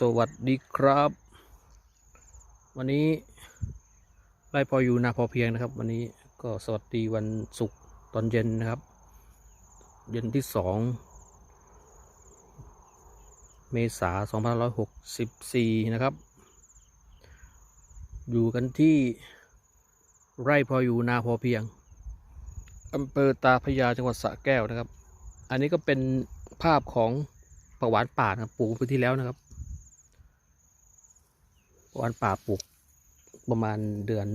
สวัสดีครับ วันนี้ไล่พออยู่นาพอเพียงนะครับ วันนี้ก็สวัสดีวันศุกร์ตอนเย็นนะครับ เย็นที่สองเมษาสองพันร้อยหกสิบสี่นะครับ อยู่กันที่ไร่พออยู่นาพอเพียงอำเภอตาพยาจังหวัดสระแก้วนะครับ อันนี้ก็เป็นภาพของประหวานป่านะครับปลูกไปที่แล้วนะครับ วันป่าปลูกประมาณเดือน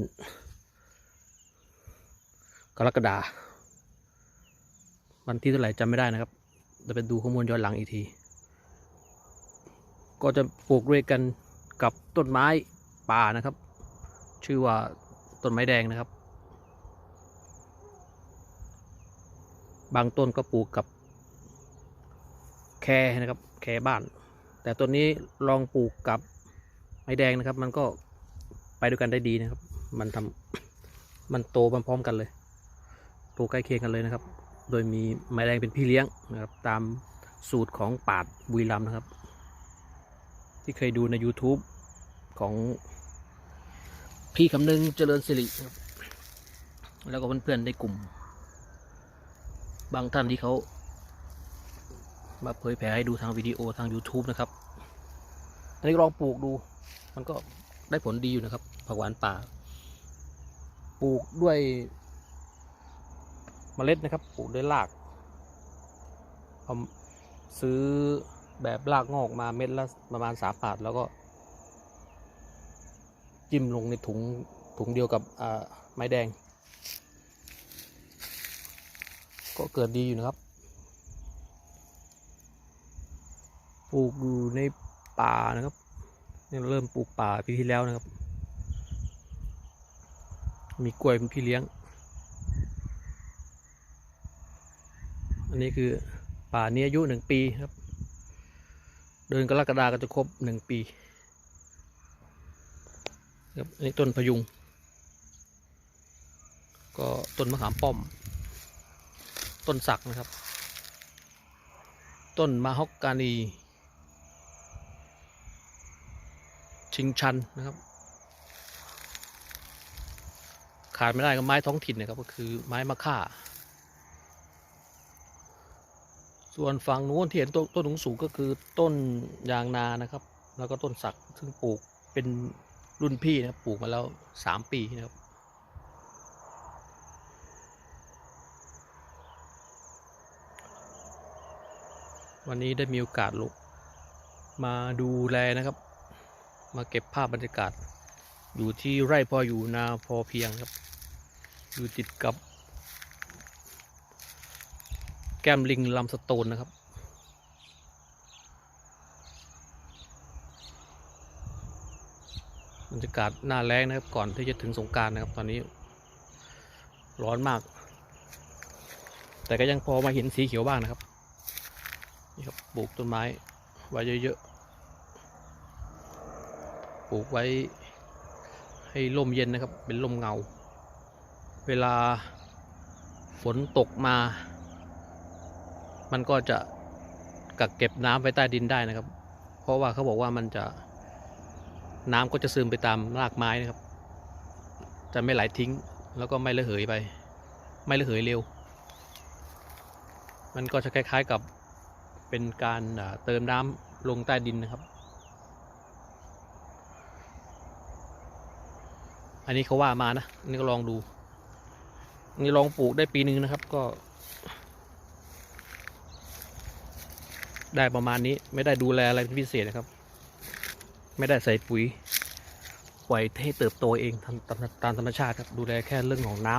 กรกฎาวันที่เท่าไหร่จำไม่ได้นะครับจะไปดูข้อมูลย้อนหลังอีกที ก็จะปลูกด้วยกันกับต้นไม้ป่านะครับ ชื่อว่าต้นไม้แดงนะครับ บางต้นก็ปลูกกับแคนะครับ แคบ้าน แต่ต้นนี้ลองปลูกกับ ม้แดงนะครับ มันก็ไปด้วยกันได้ดีนะครับ มันทำมันโตพร้อมๆกันเลย โตใกล้เคียงกันเลยนะครับ โดยมีไม้แดงเป็นพี่เลี้ยงนะครับ ตามสูตรของปาดบุรีรัมนะครับ ที่เคยดูใน YouTube ของพี่คำนึงเจริญสิริครับแล้วก็เพื่อนๆในกลุ่ม บางท่านที่เขามาเผยแผ่ให้ดูทางวิดีโอทาง YouTube นะครับอันนี้ลองปลูกดู มันก็ได้ผลดีอยู่นะครับ ผักหวานป่า ปลูกด้วยเมล็ดนะครับ ปลูกด้วยรากเอาซื้อแบบรากงอกมาเม็ดละประมาณสามบาทแล้วก็ จิ้มลงในถุงถุงเดียวกับไม้แดง ก็เกิดดีอยู่นะครับ ปลูกอยู่ในป่านะครับ เนี่ยเริ่มปลูกป่าปีที่แล้วนะครับ มีกล้วยเป็นพี่เลี้ยง อันนี้คือป่านี้อายุหนึ่งปีครับ เดินกรกฎาก็จะครบหนึ่งปีครับอันนี้ต้นพยุง ก็ต้นมะขามป้อม ต้นสักนะครับ ต้นมาฮอกกานี ชิงชันนะครับ ขาดไม่ได้ก็ไม้ท้องถิ่นนะครับก็คือไม้มะค่า ส่วนฝั่งนู้นที่เห็นต้นต้นสูงก็คือต้นยางนานะครับ แล้วก็ต้นสักซึ่งปลูกเป็นรุ่นพี่นะปลูกมาแล้วสามปีนะครับวันนี้ได้มีโอกาสลุกมาดูแลนะครับ มาเก็บภาพบรรยากาศ อยู่ที่ไร่พออยู่นาพอเพียงครับ อยู่ติดกับ แก้มลิงลำสโตนนะครับ บรรยากาศหน้าแรงนะครับ ก่อนที่จะถึงสงการนะครับ ตอนนี้ ร้อนมาก แต่ก็ยังพอมาเห็นสีเขียวบ้างนะครับนี่ครับปลูกต้นไม้ไว้เยอะๆ ปลูกไว้ให้ร่มเย็นนะครับ เป็นร่มเงา เวลาฝนตกมา มันก็จะกักเก็บน้ำไว้ใต้ดินได้นะครับ เพราะว่าเขาบอกว่ามันจะน้ำก็จะซึมไปตามรากไม้นะครับ จะไม่ไหลทิ้งแล้วก็ไม่ระเหยไป ไม่ระเหยเร็ว มันก็จะคล้ายๆกับเป็นการเติมน้ำลงใต้ดินนะครับ อันนี้เขาว่ามานะนี่ก็ลองดู นี่ลองปลูกได้ปีหนึ่งนะครับ ก็ ได้ประมาณนี้ไม่ได้ดูแลอะไรพิเศษนะครับ ไม่ได้ใส่ปุ๋ยปล่อยให้เติบโตเองตามตามธรรมชาติครับดูแลแค่เรื่องของน้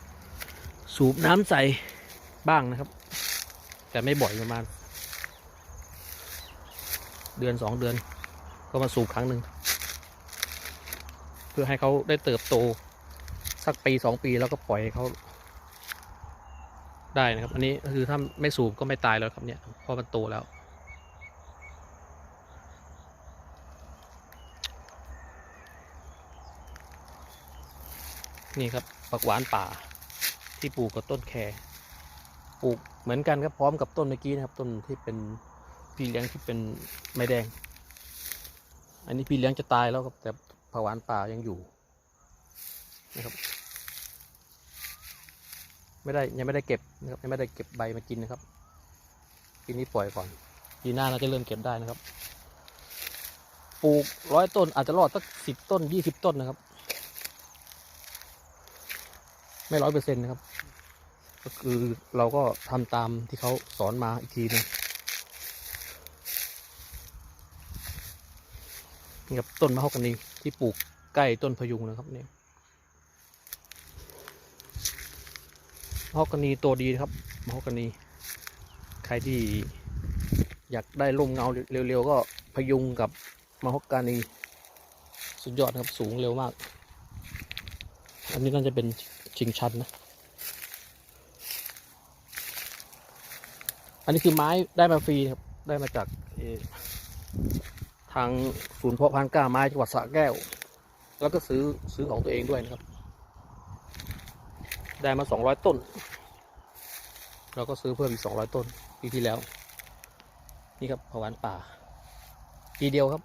ำสูบน้ำใส่บ้างนะครับ แต่ไม่บ่อยประมาณ เดือนสองเดือน ก็มาสูบครั้งหนึ่ง พื่อให้เขาได้เติบโต สักปีสองปีแล้วก็ปล่อยเขาได้นะครับ อันนี้คือถ้าไม่สูบก็ไม่ตายแล้วครับเนี่ยเพราะมันโตแล้วนี่ครับผักหวานป่าที่ปลูกกับต้นแคปลูกเหมือนกันครับพร้อมกับต้นเมื่อกี้นะครับ ต้นที่เป็นพี่เลี้ยงที่เป็นไม้แดง อันนี้พี่เลี้ยงจะตายแล้วครับแต่ ผวานป่ายังอยู่นะครับ ไม่ได้ยังไม่ได้เก็บนะครับยังไม่ได้เก็บใบมากินนะครับปีนี้ปล่อยก่อนปีหน้าเราจะเริ่มเก็บได้นะครับ ปลูกร้อยต้นอาจจะรอดสักสิบต้นยี่สิบต้นนะครับ ไม่ร้อยเปอร์เซ็นต์นะครับ ก็คือเราก็ทำตามที่เขาสอนมาอีกทีหนึงนี่ครับต้นมะฮอกกานี ที่ปลูกใกล้ต้นพยุงนะครับเนี่ยมฮอกกานีตัวดีครับมฮอกกานี ใครที่อยากได้ร่มเงาเร็วๆก็พยุงกับมะฮอกกานี สุดยอดครับสูงเร็วมาก อันนี้น่าจะเป็นชิงชันนะ อันนี้คือไม้ได้มาฟรีครับ ได้มาจากเอ ทางศูนย์เพาะพันธุ์กล้าไม้จังหวัดสระแก้ว แล้วก็ซื้อซื้อของตัวเองด้วยนะครับ ได้มาสองร้อยต้น เราก็ซื้อเพิ่มอีกสองร้อยต้นปีที่แล้ว นี่ครับผวานป่า ปีเดียวครับ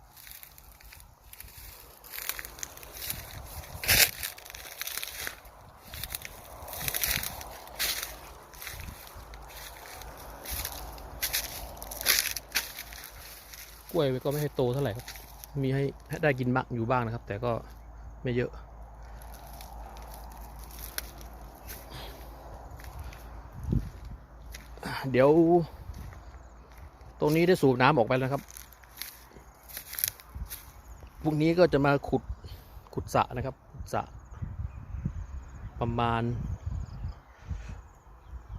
ล้วยก็ไม่ให้โตเท่าไหร่ครับมีให้ได้กินมากอยู่บ้างนะครับ แต่ก็ไม่เยอะ เดี๋ยว ตรงนี้ได้สูบน้ำออกไปแล้วครับพรุ่งนี้ก็จะมาขุดขุดสระนะครับขุดสระประมาณ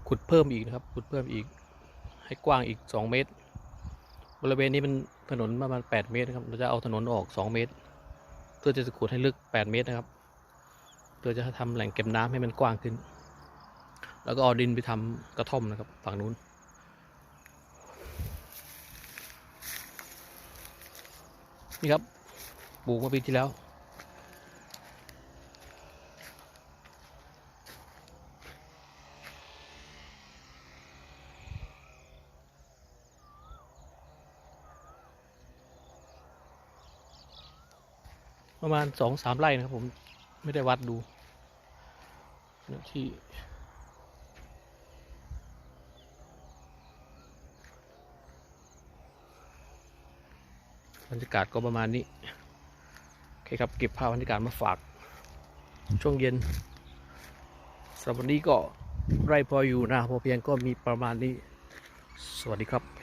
ขุดเพิ่มอีกนะครับ ขุดเพิ่มอีก ให้กว้างอีกสองเมตร บริเวณนี้เป็น ถนนประมาณ 8 เมตรนะครับ เราจะเอาถนนออก 2 เมตร เพื่อจะขุดให้ลึก 8 เมตรนะครับ เพื่อจะทำแหล่งเก็บน้ำให้มันกว้างขึ้น แล้วก็เอาดินไปทำกระท่อมนะครับ ฝั่งนู้น นี่ครับ ปลูกมาปีที่แล้ว ประมาณสองสามไร่นะครับผมไม่ได้วัดดูเนื้อที่บรรยากาศก็ประมาณนี้ โอเคครับ เก็บภาพบรรยากาศมาฝาก ช่วงเย็นสำหรับวันนี้ก็ไร่พออยู่นะพอเพียงก็มีประมาณนี้ สวัสดีครับ